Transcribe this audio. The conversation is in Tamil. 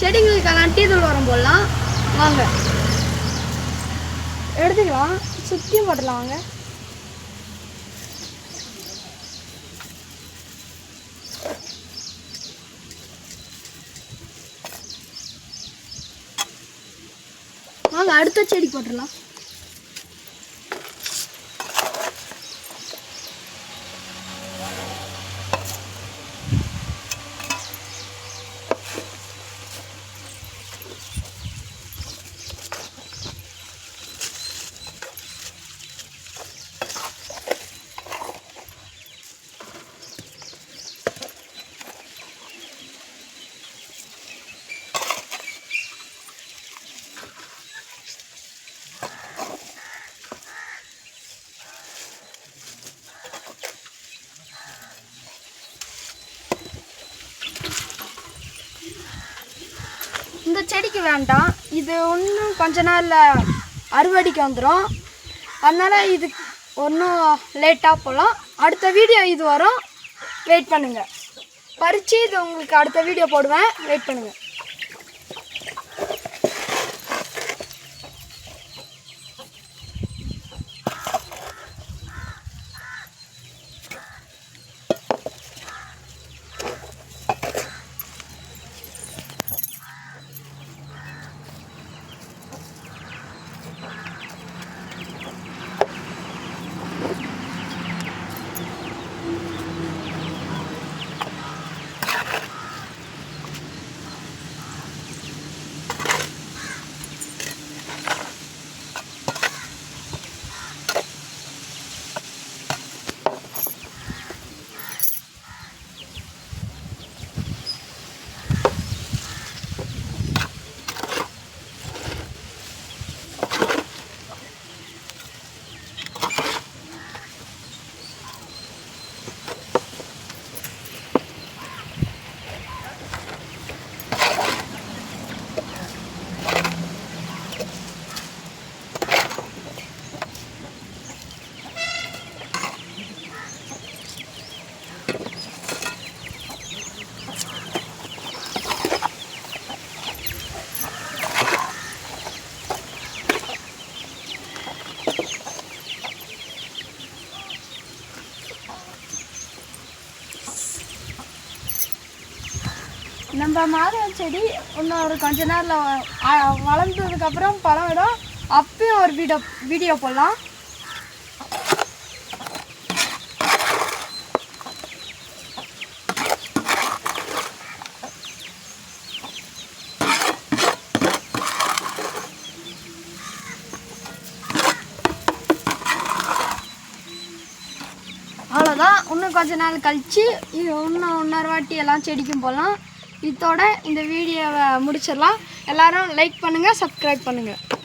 செடிங்களுக்கெல்லாம் டீ தூள் உரம் போடலாம். வாங்க. எடுத்துக்கலாம். சுற்றியும் போட்டுடலாம் வாங்க. வாங்க அடுத்த செடி போட்டுடலாம். இந்த செடிக்கு வேண்டாம். இது இன்னும் கொஞ்ச நாளில் அறுவடைக்கு வந்துடும் அதனால் இது ஒன்றும் லேட்டாக போகலாம் அடுத்த வீடியோ இது வரும். வெயிட் பண்ணுங்கள் பறித்து இது உங்களுக்கு அடுத்த வீடியோ போடுவேன். வெயிட் பண்ணுங்கள் நம்ம மாதுளை செடி இன்னும் ஒரு கொஞ்ச நேரில் வளர்ந்ததுக்கப்புறம் பழம் விடும் அப்பயும் ஒரு வீடியோ வீடியோ போடலாம். அவ்வளோதான் இன்னும் கொஞ்ச நாள் கழித்து இன்னும் இன்னொரு வாட்டி எல்லாம் செடிக்கும் போகலாம் இதோட இந்த வீடியோவை முடிச்சிடலாம். எல்லாரும் லைக் பண்ணுங்கள் சப்ஸ்கிரைப் பண்ணுங்கள்